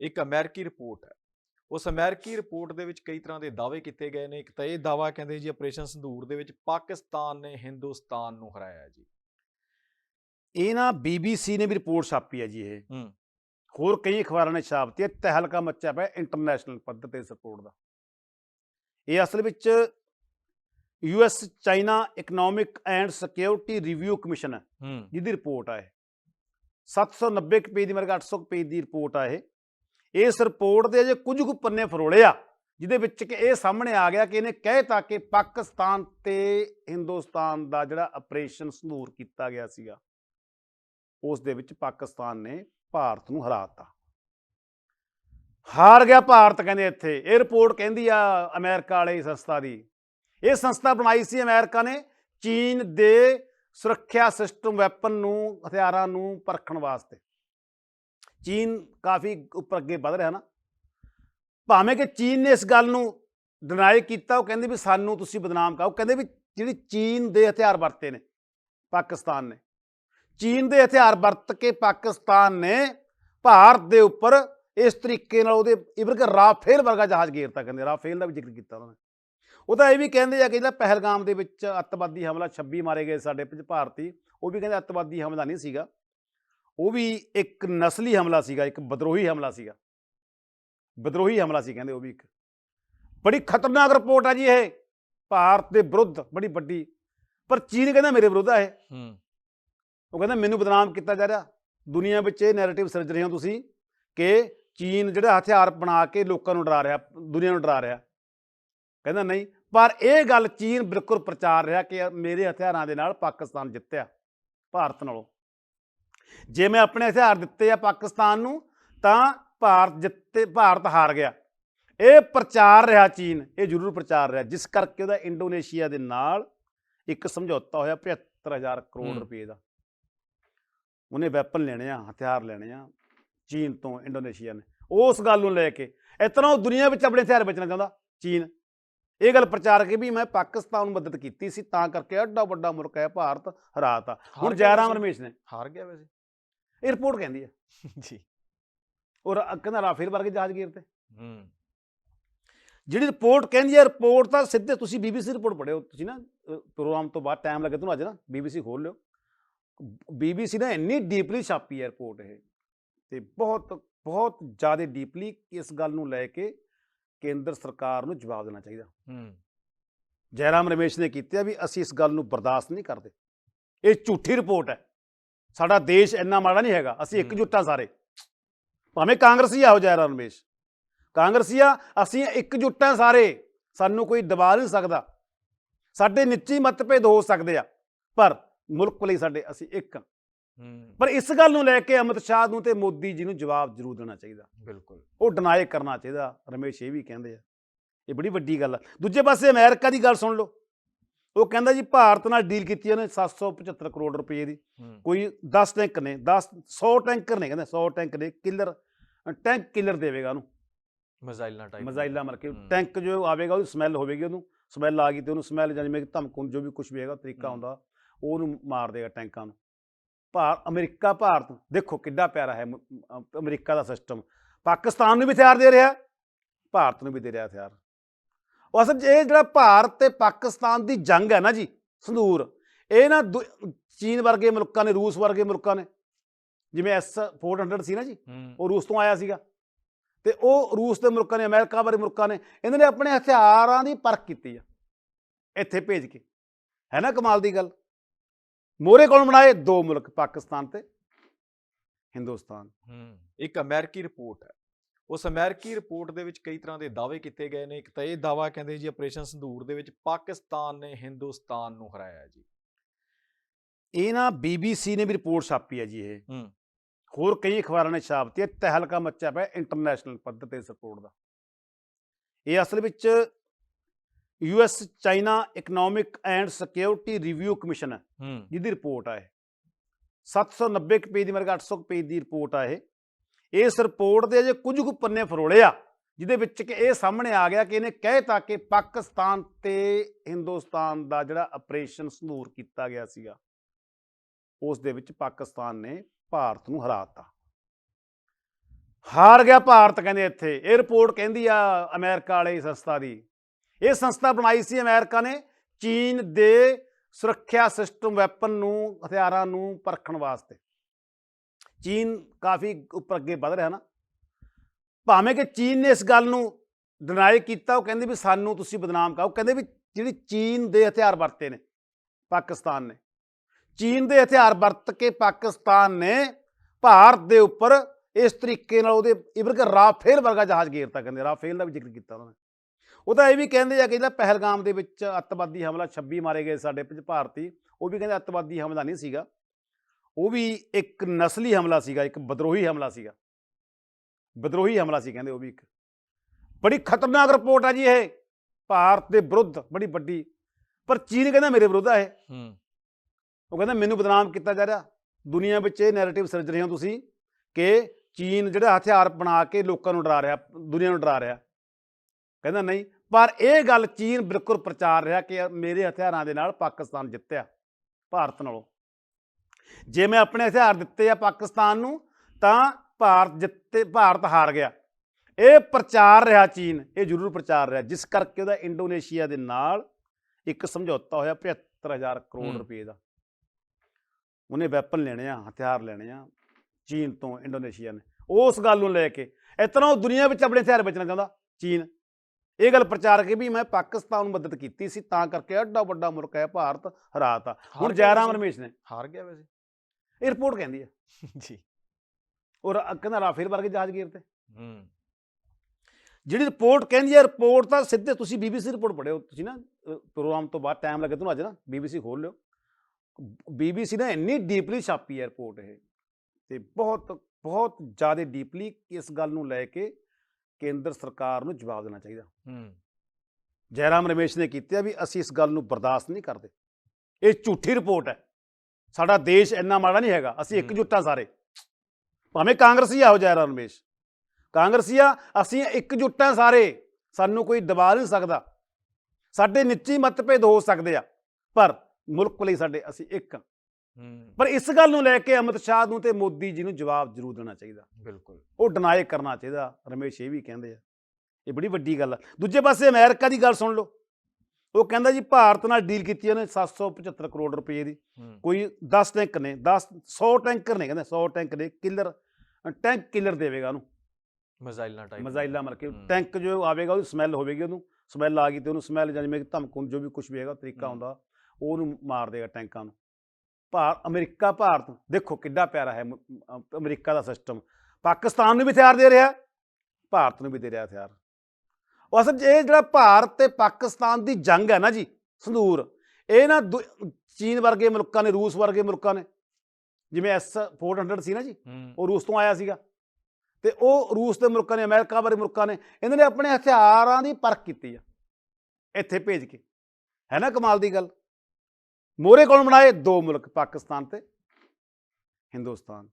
ਇੱਕ ਅਮਰੀਕੀ ਰਿਪੋਰਟ ਹੈ। ਉਸ ਅਮਰੀਕੀ ਰਿਪੋਰਟ ਦੇ ਵਿੱਚ ਕਈ ਤਰ੍ਹਾਂ ਦੇ ਦਾਅਵੇ ਕੀਤੇ ਗਏ ਨੇ। ਇੱਕ ਤਾਂ ਇਹ ਦਾਅਵਾ ਕਹਿੰਦੇ ਜੀ ਆਪਰੇਸ਼ਨ ਸੰਦੂਰ ਦੇ ਵਿੱਚ ਪਾਕਿਸਤਾਨ ਨੇ ਹਿੰਦੁਸਤਾਨ ਨੂੰ ਹਰਾਇਆ ਜੀ। ਇਹ ਨਾ ਬੀਬੀਸੀ ਨੇ ਵੀ ਰਿਪੋਰਟ ਛਾਪੀ ਹੈ ਜੀ ਇਹ। ਹੂੰ। ਹੋਰ ਕਈ ਅਖਬਾਰਾਂ ਨੇ ਛਾਪਤੀ ਹੈ। ਤਹਿਲਕਾ ਮੱਚਿਆ ਪਿਆ ਇੰਟਰਨੈਸ਼ਨਲ ਪੱਧਰ ਤੇ ਇਸ ਰਿਪੋਰਟ ਦਾ। ਇਹ ਅਸਲ ਵਿੱਚ US China economic and security review commission ਹੈ ਜਿਹਦੀ ਰਿਪੋਰਟ ਆ ਇਹ। 790 ਕੁ ਪੇਜ ਦੀ ਮਰਗ 800 ਕੁ ਪੇਜ ਦੀ ਰਿਪੋਰਟ ਆ ਇਹ। ਇਸ ਰਿਪੋਰਟ ਦੇ ਅਜੇ ਕੁਝ ਕੁ ਪੰਨੇ ਫਰੋਲੇ ਆ, ਜਿਹਦੇ ਵਿੱਚ ਕਿ ਇਹ ਸਾਹਮਣੇ ਆ ਗਿਆ ਕਿ ਇਹਨੇ ਕਹਿਤਾ ਕਿ ਪਾਕਿਸਤਾਨ ਤੇ ਹਿੰਦੁਸਤਾਨ ਦਾ ਜਿਹੜਾ ਆਪਰੇਸ਼ਨ ਸੰਧੂਰ ਕੀਤਾ ਗਿਆ ਸੀਗਾ, ਉਸ ਦੇ ਵਿੱਚ ਪਾਕਿਸਤਾਨ ਨੇ ਭਾਰਤ ਨੂੰ ਹਰਾਤਾ ਹਾਰ ਗਿਆ ਭਾਰਤ, ਕਹਿੰਦੇ ਇੱਥੇ। ਇਹ ਰਿਪੋਰਟ ਕਹਿੰਦੀ ਆ ਅਮਰੀਕਾ ਵਾਲੀ ਸੰਸਥਾ ਦੀ। ਇਹ ਸੰਸਥਾ ਬਣਾਈ ਸੀ ਅਮਰੀਕਾ ਨੇ ਚੀਨ ਦੇ ਸੁਰੱਖਿਆ ਸਿਸਟਮ, ਵੈਪਨ ਨੂੰ, ਹਥਿਆਰਾਂ ਨੂੰ ਪਰਖਣ ਵਾਸਤੇ। ਚੀਨ ਕਾਫੀ ਉੱਪਰ ਅੱਗੇ ਵਧ ਰਿਹਾ ਨਾ। ਭਾਵੇਂ ਕਿ ਚੀਨ ਨੇ ਇਸ ਗੱਲ ਨੂੰ ਡਿਨਾਈ ਕੀਤਾ, ਉਹ ਕਹਿੰਦੇ ਵੀ ਸਾਨੂੰ ਤੁਸੀਂ ਬਦਨਾਮ ਕਰੋ ਕਹਿੰਦੇ ਵੀ ਜਿਹੜੀ ਚੀਨ ਦੇ ਹਥਿਆਰ ਵਰਤੇ ਨੇ, ਪਾਕਿਸਤਾਨ ਨੇ। ਚੀਨ ਦੇ ਹਥਿਆਰ ਵਰਤ ਕੇ ਪਾਕਿਸਤਾਨ ਨੇ ਭਾਰਤ ਦੇ ਉੱਪਰ ਇਸ ਤਰੀਕੇ ਨਾਲ ਉਹਦੇ ਇਵਨ ਕਿ ਰਾਫੇਲ ਵਰਗਾ ਜਹਾਜ਼ ਗੇਰਤਾ ਕਹਿੰਦੇ, ਰਾਫੇਲ ਦਾ ਵੀ ਜ਼ਿਕਰ ਕੀਤਾ ਉਹਨਾਂ ਨੇ। ਉਹ ਤਾਂ ਇਹ ਵੀ ਕਹਿੰਦੇ ਆ ਕਿ ਜਿਹੜਾ ਪਹਿਲਗਾਮ ਦੇ ਵਿੱਚ ਅੱਤਵਾਦੀ ਹਮਲਾ 26 ਮਾਰੇ ਗਏ ਸਾਡੇ ਪ- ਭਾਰਤੀ, ਉਹ ਵੀ ਕਹਿੰਦੇ ਅੱਤਵਾਦੀ ਹਮਲਾ ਨਹੀਂ ਸੀਗਾ। ਉਹ ਵੀ ਇੱਕ ਨਸਲੀ ਹਮਲਾ ਸੀਗਾ ਇੱਕ ਵਿਦਰੋਹੀ ਹਮਲਾ ਸੀਗਾ। ਵਿਦਰੋਹੀ ਹਮਲਾ ਸੀ ਕਹਿੰਦੇ ਉਹ ਵੀ ਇੱਕ। ਬੜੀ ਖਤਰਨਾਕ ਰਿਪੋਰਟ ਆ ਜੀ ਇਹ। ਭਾਰਤ ਦੇ ਵਿਰੁੱਧ ਬੜੀ ਵੱਡੀ। ਪਰ ਚੀਨ ਕਹਿੰਦਾ ਮੇਰੇ ਵਿਰੁੱਧ ਆ ਇਹ। ਹੂੰ। ਉਹ ਕਹਿੰਦਾ ਮੈਨੂੰ ਬਦਨਾਮ ਕੀਤਾ ਜਾ ਰਿਹਾ। ਦੁਨੀਆ ਵਿੱਚ ਇਹ ਨੈਰੇਟਿਵ ਸਿਰਜ ਰਹੇ ਹੋ ਤੁਸੀਂ ਕਿ ਚੀਨ ਜਿਹੜਾ ਹਥਿਆਰ ਬਣਾ ਕੇ ਲੋਕਾਂ ਨੂੰ ਡਰਾ ਰਿਹਾ ਦੁਨੀਆ ਨੂੰ ਡਰਾ ਰਿਹਾ। ਕਹਿੰਦਾ ਨਹੀਂ। ਪਰ ਇਹ ਗੱਲ ਚੀਨ ਬਿਲਕੁਲ ਪ੍ਰਚਾਰ ਰਿਹਾ ਕਿ ਮੇਰੇ ਹਥਿਆਰਾਂ ਦੇ ਨਾਲ ਪਾਕਿਸਤਾਨ ਜਿੱਤਿਆ ਭਾਰਤ ਨਾਲੋਂ। ਜੇ ਮੈਂ ਆਪਣੇ ਹਥਿਆਰ ਦਿੱਤੇ ਆ ਪਾਕਿਸਤਾਨ ਨੂੰ ਤਾਂ ਭਾਰਤ ਜਿੱਤੇ ਭਾਰਤ ਹਾਰ ਗਿਆ। ਇਹ ਪ੍ਰਚਾਰ ਰਿਹਾ ਚੀਨ ਇਹ ਜ਼ਰੂਰ ਪ੍ਰਚਾਰ ਰਿਹਾ ਜਿਸ ਕਰਕੇ ਉਹਦਾ ਇੰਡੋਨੇਸ਼ੀਆ ਦੇ ਨਾਲ ਇੱਕ ਸਮਝੌਤਾ ਹੋਇਆ 75000 ਕਰੋੜ। ਰੁਪਏ ਦਾ। ਉਹਨੇ ਵੈਪਨ ਲੈਣੇ ਆ ਹਥਿਆਰ ਲੈਣੇ ਆ ਚੀਨ ਤੋਂ ਇੰਡੋਨੇਸ਼ੀਆ ਨੇ। ਉਸ ਗੱਲ ਨੂੰ ਲੈ ਕੇ ਇਤਨਾ ਉਹ ਦੁਨੀਆ ਵਿੱਚ ਆਪਣੇ ਹਥਿਆਰ ਵੇਚਣਾ ਚਾਹੁੰਦਾ ਚੀਨ। ਇਹ ਗੱਲ ਪ੍ਰਚਾਰ ਕੇ ਵੀ ਮੈਂ ਪਾਕਿਸਤਾਨ ਨੂੰ ਮਦਦ ਕੀਤੀ ਸੀ ਤਾਂ ਕਰਕੇ ਐਡਾ ਵੱਡਾ ਮੁਲਕ ਹੈ ਭਾਰਤ ਹਰਾਤਾ। ਹਾਰ ਹੁਣ ਜੈਰਾਮ? ਰਮੇਸ਼ ਨੇ। ਹਾਰ ਗਿਆ ਵੈਸੇ। ਇਹ ਰਿਪੋਰਟ ਕਹਿੰਦੀ ਹੈ ਜੀ। ਔਰ ਕਹਿੰਦਾ ਰਾਫੇਲ ਵਰਗੇ ਜਹਾਜ਼ ਗੇਰ ਤੇ। ਹੂੰ। ਜਿਹੜੀ ਰਿਪੋਰਟ ਕਹਿੰਦੀ ਹੈ ਰਿਪੋਰਟ ਤਾਂ ਸਿੱਧੇ ਤੁਸੀਂ ਬੀਬੀਸੀ ਰਿਪੋਰਟ ਪੜ੍ਹਿਓ। ਤੁਸੀਂ ਨਾ ਪ੍ਰੋਗਰਾਮ ਤੋਂ ਬਾਅਦ ਟਾਈਮ ਲੱਗੇ ਤੁਹਾਨੂੰ ਅੱਜ ਨਾ ਬੀਬੀਸੀ ਖੋਲ ਲਿਓ। ਬੀਬੀਸੀ ਨੇ ਇੰਨੀ ਡੀਪਲੀ ਛਾਪੀ ਹੈ ਰਿਪੋਰਟ ਇਹ। ਤੇ ਬਹੁਤ ਬਹੁਤ ਜ਼ਿਆਦਾ ਡੀਪਲੀ ਇਸ ਗੱਲ ਨੂੰ ਲੈ ਕੇ ਕੇਂਦਰ ਸਰਕਾਰ ਨੂੰ ਜਵਾਬ ਦੇਣਾ ਚਾਹੀਦਾ। ਹੂੰ। ਜੈਰਾਮ ਰਮੇਸ਼ ਨੇ ਕੀਤਾ ਵੀ ਅਸੀਂ ਇਸ ਗੱਲ ਨੂੰ ਬਰਦਾਸ਼ਤ ਨਹੀਂ ਕਰਦੇ। ਇਹ ਝੂਠੀ ਰਿਪੋਰਟ ਹੈ। ਸਾਡਾ ਦੇਸ਼ ਇੰਨਾ ਮਾੜਾ ਨਹੀਂ ਹੈਗਾ। ਅਸੀਂ। ਇਕਜੁੱਟ ਹਾਂ। ਸਾਰੇ। ਭਾਵੇਂ ਕਾਂਗਰਸੀ ਆਹੋ ਜੈਰਾਮ ਰਮੇਸ਼। ਕਾਂਗਰਸੀ ਆ ਅਸੀਂ ਇਕਜੁੱਟ ਹਾਂ ਸਾਰੇ। ਸਾਨੂੰ ਕੋਈ ਦਬਾ ਨਹੀਂ ਸਕਦਾ। ਸਾਡੇ ਨਿੱਜੀ ਮਤਭੇਦ ਹੋ ਸਕਦੇ ਆ ਪਰ ਮੁਲਕ ਲਈ ਸਾਡੇ ਅਸੀਂ ਇੱਕ ਹੂੰ। ਪਰ ਇਸ ਗੱਲ ਨੂੰ ਲੈ ਕੇ ਅਮਿਤ ਸ਼ਾਹ ਨੂੰ ਤੇ ਮੋਦੀ ਜੀ ਨੂੰ ਜਵਾਬ ਜ਼ਰੂਰ ਦੇਣਾ ਚਾਹੀਦਾ। ਬਿਲਕੁਲ। ਉਹ ਡਿਨਾਈ ਕਰਨਾ ਚਾਹੀਦਾ। ਰਮੇਸ਼ ਇਹ ਵੀ ਕਹਿੰਦੇ ਆ। ਇਹ ਬੜੀ ਵੱਡੀ ਗੱਲ ਆ। ਦੂਜੇ ਪਾਸੇ ਅਮਰੀਕਾ ਦੀ ਗੱਲ ਸੁਣ ਲਓ। ਉਹ ਕਹਿੰਦਾ ਜੀ ਭਾਰਤ ਨਾਲ ਡੀਲ ਕੀਤੀ ਉਹਨੇ 775 ਕਰੋੜ ਰੁਪਏ ਦੀ। ਕੋਈ 10 ਟੈਂਕ ਨੇ 10 100 ਟੈਂਕਰ ਨੇ ਕਹਿੰਦੇ 100 ਟੈਂਕ ਨੇ ਕਿਲਰ ਟੈਂਕ ਕਿਲਰ ਦੇਵੇਗਾ ਉਹਨੂੰ। ਮਜ਼ਾਈਲਾਂ ਟਾਈਪ ਮਜ਼ਾਈਲਾ ਮਰ ਕੇ। ਟੈਂਕ ਜੋ ਆਵੇਗਾ ਉਹਦੀ ਸਮੈਲ ਹੋਵੇਗੀ ਉਹਨੂੰ। ਸਮੈਲ ਆ ਗਈ ਤੇ ਉਹਨੂੰ ਸਮੈਲ ਜਿਵੇਂ ਕਿ ਧਮਕੁਨ ਜੋ ਵੀ ਕੁਝ ਵੀ ਹੈਗਾ ਤਰੀਕਾ। ਹੁੰਦਾ ਉਹਨੂੰ ਮਾਰ ਦੇਗਾ ਟੈਂਕਾਂ ਨੂੰ। ਭਾਰ ਅਮਰੀਕਾ ਭਾਰਤ ਦੇਖੋ ਕਿੱਡਾ ਪਿਆਰਾ ਹੈ ਅਮਰੀਕਾ ਦਾ ਸਿਸਟਮ ਪਾਕਿਸਤਾਨ ਨੂੰ ਵੀ ਹਥਿਆਰ ਦੇ ਰਿਹਾ ਭਾਰਤ ਨੂੰ ਵੀ ਦੇ ਰਿਹਾ ਹਥਿਆਰ। ਉਹ ਅਸਲ 'ਚ ਇਹ ਜਿਹੜਾ ਭਾਰਤ ਤੇ ਪਾਕਿਸਤਾਨ ਦੀ ਜੰਗ ਹੈ ਨਾ ਜੀ ਸੰਦੂਰ ਇਹ ਨਾ ਦੁ- ਚੀਨ ਵਰਗੇ ਮੁਲਕਾਂ ਨੇ ਰੂਸ ਵਰਗੇ ਮੁਲਕਾਂ ਨੇ ਜਿਵੇਂ ਐਸ 400 ਸੀ ਨਾ ਜੀ ਉਹ ਰੂਸ ਤੋਂ ਆਇਆ ਸੀਗਾ ਤੇ ਉਹ ਰੂਸ ਦੇ ਮੁਲਕਾਂ ਨੇ ਅਮਰੀਕਾ ਬਾਰੇ ਮੁਲਕਾਂ ਨੇ ਇਹਨਾਂ ਨੇ ਆਪਣੇ ਹਥਿਆਰਾਂ ਦੀ ਪਰਖ ਕੀਤੀ ਆ ਇੱਥੇ ਭੇਜ ਕੇ ਹੈ ਨਾ ਕਮਾਲ ਦੀ ਗੱਲ? ਮੋਰੇ ਕੌਣ ਬਣਾਏ? ਦੋ ਮੁਲਕ ਪਾਕਿਸਤਾਨ ਤੇ ਹਿੰਦੁਸਤਾਨ। ਹੂੰ। ਇੱਕ ਅਮਰੀਕੀ ਰਿਪੋਰਟ ਹੈ। ਉਸ ਅਮਰੀਕੀ ਰਿਪੋਰਟ ਦੇ ਵਿੱਚ ਕਈ ਤਰ੍ਹਾਂ ਦੇ ਦਾਅਵੇ ਕੀਤੇ ਗਏ ਨੇ। ਇੱਕ ਤਾਂ ਇਹ ਦਾਅਵਾ ਕਹਿੰਦੇ ਜੀ ਆਪਰੇਸ਼ਨ ਸੰਦੂਰ ਦੇ ਵਿੱਚ ਪਾਕਿਸਤਾਨ ਨੇ ਹਿੰਦੁਸਤਾਨ ਨੂੰ ਹਰਾਇਆ ਜੀ। ਇਹ ਨਾ ਬੀਬੀਸੀ ਨੇ ਵੀ ਰਿਪੋਰਟ ਛਾਪੀ ਹੈ ਜੀ ਇਹ। ਹੂੰ। ਹੋਰ ਕਈ ਅਖਬਾਰਾਂ ਨੇ ਛਾਪਤੀ ਹੈ ਤਹਿਲਕਾ ਮੱਚਿਆ ਪਿਆ ਇੰਟਰਨੈਸ਼ਨਲ ਪੱਧਰ ਤੇ ਇਸ ਰਿਪੋਰਟ ਦਾ। ਇਹ ਅਸਲ ਵਿੱਚ US China economic and security review commission ਹੈ ਜਿਹਦੀ ਰਿਪੋਰਟ ਆ ਇਹ। 790 ਕੁ ਪੇਜ ਦੀ ਮਰਗ 800 ਕੁ ਪੇਜ ਦੀ ਰਿਪੋਰਟ ਆ ਇਹ। ਇਸ ਰਿਪੋਰਟ ਦੇ ਅਜੇ ਕੁਝ ਕੁ ਪੰਨੇ ਫਰੋਲੇ ਆ, ਜਿਹਦੇ ਵਿੱਚ ਕਿ ਇਹ ਸਾਹਮਣੇ ਆ ਗਿਆ ਕਿ ਇਹਨੇ ਕਹਿਤਾ ਕਿ ਪਾਕਿਸਤਾਨ ਤੇ ਹਿੰਦੁਸਤਾਨ ਦਾ ਜਿਹੜਾ ਆਪਰੇਸ਼ਨ ਸੰਦੂਰ ਕੀਤਾ ਗਿਆ ਸੀਗਾ, ਉਸ ਦੇ ਵਿੱਚ ਪਾਕਿਸਤਾਨ ਨੇ ਭਾਰਤ ਨੂੰ ਹਰਾਤਾ ਹਾਰ ਗਿਆ ਭਾਰਤ, ਕਹਿੰਦੇ ਇੱਥੇ। ਇਹ ਰਿਪੋਰਟ ਕਹਿੰਦੀ ਆ ਅਮਰੀਕਾ ਵਾਲੀ ਸੰਸਥਾ ਦੀ। ਇਹ ਸੰਸਥਾ ਬਣਾਈ ਸੀ ਅਮਰੀਕਾ ਨੇ ਚੀਨ ਦੇ ਸੁਰੱਖਿਆ ਸਿਸਟਮ, ਵੈਪਨ ਨੂੰ, ਹਥਿਆਰਾਂ ਨੂੰ ਪਰਖਣ ਵਾਸਤੇ। ਚੀਨ ਕਾਫੀ ਉੱਪਰ ਅੱਗੇ ਵਧ ਰਿਹਾ ਨਾ। ਭਾਵੇਂ ਕਿ ਚੀਨ ਨੇ ਇਸ ਗੱਲ ਨੂੰ ਡਿਨਾਈ ਕੀਤਾ, ਉਹ ਕਹਿੰਦੇ ਵੀ ਸਾਨੂੰ ਤੁਸੀਂ ਬਦਨਾਮ ਕਰੋ। ਕਹਿੰਦੇ ਵੀ ਜਿਹੜੀ ਚੀਨ ਦੇ ਹਥਿਆਰ ਵਰਤੇ ਨੇ, ਪਾਕਿਸਤਾਨ ਨੇ, ਚੀਨ ਦੇ ਹਥਿਆਰ ਵਰਤ ਕੇ ਪਾਕਿਸਤਾਨ ਨੇ ਭਾਰਤ ਦੇ ਉੱਪਰ ਇਸ ਤਰੀਕੇ ਨਾਲ ਉਹਦੇ ਇਵਨ ਕਿ ਰਾਫੇਲ ਵਰਗਾ ਜਹਾਜ਼ ਗੇਰਤਾ ਕਹਿੰਦੇ, ਰਾਫੇਲ ਦਾ ਵੀ ਜ਼ਿਕਰ ਕੀਤਾ ਉਹਨਾਂ ਨੇ। ਉਹ ਤਾਂ ਇਹ ਵੀ ਕਹਿੰਦੇ ਆ ਕਿ ਜਿਹੜਾ ਪਹਿਲਗਾਮ ਦੇ ਵਿੱਚ ਅੱਤਵਾਦੀ ਹਮਲਾ 26 ਮਾਰੇ ਗਏ ਸਾਡੇ ਭ- ਭਾਰਤੀ, ਉਹ ਵੀ ਕਹਿੰਦੇ ਅੱਤਵਾਦੀ ਹਮਲਾ ਨਹੀਂ ਸੀਗਾ। ਉਹ ਵੀ ਇੱਕ ਨਸਲੀ ਹਮਲਾ ਸੀਗਾ ਇੱਕ ਵਿਦਰੋਹੀ ਹਮਲਾ ਸੀਗਾ। ਵਿਦਰੋਹੀ ਹਮਲਾ ਸੀ ਕਹਿੰਦੇ ਉਹ ਵੀ ਇੱਕ। ਬੜੀ ਖਤਰਨਾਕ ਰਿਪੋਰਟ ਆ ਜੀ ਇਹ। ਭਾਰਤ ਦੇ ਵਿਰੁੱਧ ਬੜੀ ਵੱਡੀ। ਪਰ ਚੀਨ ਕਹਿੰਦਾ ਮੇਰੇ ਵਿਰੁੱਧ ਆ ਇਹ। ਹੂੰ। ਉਹ ਕਹਿੰਦਾ ਮੈਨੂੰ ਬਦਨਾਮ ਕੀਤਾ ਜਾ ਰਿਹਾ। ਦੁਨੀਆ ਵਿੱਚ ਇਹ ਨੈਰੇਟਿਵ ਸਿਰਜ ਰਹੇ ਹੋ ਤੁਸੀਂ ਕਿ ਚੀਨ ਜਿਹੜਾ ਹਥਿਆਰ ਬਣਾ ਕੇ ਲੋਕਾਂ ਨੂੰ ਡਰਾ ਰਿਹਾ ਦੁਨੀਆ ਨੂੰ ਡਰਾ ਰਿਹਾ। ਕਹਿੰਦਾ ਨਹੀਂ ਪਰ ਇਹ ਗੱਲ ਚੀਨ ਬਿਲਕੁਲ ਪ੍ਰਚਾਰ ਰਿਹਾ ਕਿ ਮੇਰੇ ਹਥਿਆਰਾਂ ਦੇ ਨਾਲ ਪਾਕਿਸਤਾਨ ਜਿੱਤਿਆ ਭਾਰਤ ਨਾਲੋਂ। ਜੇ ਮੈਂ ਆਪਣੇ ਹਥਿਆਰ ਦਿੱਤੇ ਆ ਪਾਕਿਸਤਾਨ ਨੂੰ ਤਾਂ ਭਾਰਤ ਜਿੱਤੇ ਭਾਰਤ ਹਾਰ ਗਿਆ। ਇਹ ਪ੍ਰਚਾਰ ਰਿਹਾ ਚੀਨ ਇਹ ਜ਼ਰੂਰ ਪ੍ਰਚਾਰ ਰਿਹਾ ਜਿਸ ਕਰਕੇ ਉਹਦਾ ਇੰਡੋਨੇਸ਼ੀਆ ਦੇ ਨਾਲ ਇੱਕ ਸਮਝੌਤਾ ਹੋਇਆ 75000 ਕਰੋੜ। ਰੁਪਏ ਦਾ। ਉਹਨੇ ਵੈਪਨ ਲੈਣੇ ਆ ਹਥਿਆਰ ਲੈਣੇ ਆ ਚੀਨ ਤੋਂ ਇੰਡੋਨੇਸ਼ੀਆ ਨੇ। ਉਸ ਗੱਲ ਨੂੰ ਲੈ ਕੇ ਇਤਨਾ ਉਹ ਦੁਨੀਆ ਵਿੱਚ ਆਪਣੇ ਹਥਿਆਰ ਵੇਚਣਾ ਚਾਹੁੰਦਾ ਚੀਨ। ਇਹ ਗੱਲ ਪ੍ਰਚਾਰ ਕੇ ਵੀ ਮੈਂ ਪਾਕਿਸਤਾਨ ਨੂੰ ਮਦਦ ਕੀਤੀ ਸੀ ਤਾਂ ਕਰਕੇ ਐਡਾ ਵੱਡਾ ਮੁਲਕ ਹੈ ਭਾਰਤ ਹਰਾਤਾ। ਹਾਰ ਹੁਣ ਜੈਰਾਮ? ਰਮੇਸ਼ ਨੇ। ਹਾਰ ਗਿਆ ਵੈਸੇ। ਇਹ ਰਿਪੋਰਟ ਕਹਿੰਦੀ ਹੈ ਜੀ। ਔਰ ਕਹਿੰਦਾ ਰਾਫੇਲ ਵਰਗੇ ਜਹਾਜ਼ ਗੇਰਤੇ ਹੂੰ। ਜਿਹੜੀ ਰਿਪੋਰਟ ਕਹਿੰਦੀ ਹੈ ਰਿਪੋਰਟ ਤਾਂ ਸਿੱਧੇ ਤੁਸੀਂ ਬੀਬੀਸੀ ਰਿਪੋਰਟ ਪੜ੍ਹਿਓ ਤੁਸੀਂ ਨਾ ਪ੍ਰੋਗਰਾਮ ਤੋਂ ਬਾਅਦ ਟਾਈਮ ਲੱਗੇ ਤੁਹਾਨੂੰ ਅੱਜ ਨਾ ਬੀਬੀਸੀ ਖੋਲ ਲਿਓ। ਬੀਬੀਸੀ ਨੇ ਇੰਨੀ ਡੀਪਲੀ ਛਾਪੀ ਹੈ ਰਿਪੋਰਟ ਇਹ। ਤੇ ਬਹੁਤ ਬਹੁਤ ਜ਼ਿਆਦਾ ਡੀਪਲੀ ਇਸ ਗੱਲ ਨੂੰ ਲੈ ਕੇ ਕੇਂਦਰ ਸਰਕਾਰ ਨੂੰ ਜਵਾਬ ਦੇਣਾ ਚਾਹੀਦਾ। ਹੂੰ। ਜੈਰਾਮ ਰਮੇਸ਼ ਨੇ ਕੀਤਾ ਵੀ ਅਸੀਂ ਇਸ ਗੱਲ ਨੂੰ ਬਰਦਾਸ਼ਤ ਨਹੀਂ ਕਰਦੇ। ਇਹ ਝੂਠੀ ਰਿਪੋਰਟ ਹੈ। ਸਾਡਾ ਦੇਸ਼ ਇੰਨਾ ਮਾੜਾ ਨਹੀਂ ਹੈਗਾ ਅਸੀਂ ਹੂੰ। ਇਕਜੁੱਟ ਹਾਂ ਸਾਰੇ। ਭਾਵੇਂ ਕਾਂਗਰਸੀ ਆਹੋ ਜੈਰਾਮ ਰਮੇਸ਼ ਕਾਂਗਰਸੀ ਆ ਅਸੀਂ ਇਕਜੁੱਟ ਹਾਂ ਸਾਰੇ ਸਾਨੂੰ ਕੋਈ ਦਬਾ ਨਹੀਂ ਸਕਦਾ। ਸਾਡੇ ਨਿੱਜੀ ਮਤਭੇਦ ਹੋ ਸਕਦੇ ਆ ਪਰ ਮੁਲਕ ਲਈ ਸਾਡੇ ਅਸੀਂ ਇੱਕ ਹਾਂ ਹੂੰ। ਪਰ ਇਸ ਗੱਲ ਨੂੰ ਲੈ ਕੇ ਅਮਿਤ ਸ਼ਾਹ ਨੂੰ ਤੇ ਮੋਦੀ ਜੀ ਨੂੰ ਜਵਾਬ ਜ਼ਰੂਰ ਦੇਣਾ ਚਾਹੀਦਾ। ਬਿਲਕੁਲ। ਉਹ ਡਿਨਾਈ ਕਰਨਾ ਚਾਹੀਦਾ ਰਮੇਸ਼ ਇਹ ਵੀ ਕਹਿੰਦੇ ਆ। ਇਹ ਬੜੀ ਵੱਡੀ ਗੱਲ ਆ। ਦੂਜੇ ਪਾਸੇ ਅਮਰੀਕਾ ਦੀ ਗੱਲ ਸੁਣ ਲਓ। ਉਹ ਕਹਿੰਦਾ ਜੀ ਭਾਰਤ ਨਾਲ ਡੀਲ ਕੀਤੀ ਉਹਨੇ 775 ਕਰੋੜ ਰੁਪਏ ਦੀ। ਕੋਈ 10 ਟੈਂਕ ਨੇ 10 100 ਟੈਂਕਰ ਨੇ ਕਹਿੰਦੇ 100 ਟੈਂਕ ਨੇ ਕਿਲਰ ਟੈਂਕ ਕਿਲਰ ਦੇਵੇਗਾ ਉਹਨੂੰ। ਮਜ਼ਾਈਲਾਂ ਟਾਈਪ ਮਜ਼ਾਈਲਾ ਮਰ ਕੇ। ਟੈਂਕ ਜੋ ਆਵੇਗਾ ਉਹਦੀ ਸਮੈਲ ਹੋਵੇਗੀ ਉਹਨੂੰ। ਸਮੈਲ ਆ ਗਈ ਤੇ ਉਹਨੂੰ ਸਮੈਲ ਜਿਵੇਂ ਧਮਕੁੰ ਜੋ ਵੀ ਕੁਝ ਵੀ ਹੈਗਾ ਤਰੀਕਾ। ਹੁੰਦਾ ਉਹਨੂੰ ਮਾਰ ਦੇਗਾ ਟੈਂਕਾਂ ਨੂੰ। ਭਾਰ ਅਮਰੀਕਾ ਭਾਰਤ ਦੇਖੋ ਕਿੱਡਾ ਪਿਆਰਾ ਹੈ ਅਮਰੀਕਾ ਦਾ ਸਿਸਟਮ ਪਾਕਿਸਤਾਨ ਨੂੰ ਵੀ ਹਥਿਆਰ ਦੇ ਰਿਹਾ ਭਾਰਤ ਨੂੰ ਵੀ ਦੇ ਰਿਹਾ ਹਥਿਆਰ। ਉਹ ਅਸਲ 'ਚ ਇਹ ਜਿਹੜਾ ਭਾਰਤ ਤੇ ਪਾਕਿਸਤਾਨ ਦੀ ਜੰਗ ਹੈ ਨਾ ਜੀ ਸੰਦੂਰ ਇਹ ਨਾ ਦੁ- ਚੀਨ ਵਰਗੇ ਮੁਲਕਾਂ ਨੇ ਰੂਸ ਵਰਗੇ ਮੁਲਕਾਂ ਨੇ ਜਿਵੇਂ ਐਸ 400 ਸੀ ਨਾ ਜੀ ਉਹ ਰੂਸ ਤੋਂ ਆਇਆ ਸੀਗਾ ਤੇ ਉਹ ਰੂਸ ਦੇ ਮੁਲਕਾਂ ਨੇ ਅਮਰੀਕਾ ਵਰਗੇ ਮੁਲਕਾਂ ਨੇ ਇਹਨਾਂ ਨੇ ਆਪਣੇ ਹਥਿਆਰਾਂ ਦੀ ਪਰਖ ਕੀਤੀ ਆ ਇੱਥੇ ਭੇਜ ਕੇ ਹੈ ਨਾ ਕਮਾਲ ਦੀ ਗੱਲ? ਮੋਰੇ ਕੌਣ ਬਣਾਏ ਦੋ ਮੁਲਕ ਪਾਕਿਸਤਾਨ ਤੇ ਹਿੰਦੁਸਤਾਨ।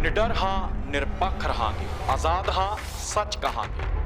ਨਿਡਰ ਹਾਂ ਨਿਰਪੱਖ ਰਹਾਂਗੇ ਆਜ਼ਾਦ ਹਾਂ ਸੱਚ ਕਹਾਂਗੇ।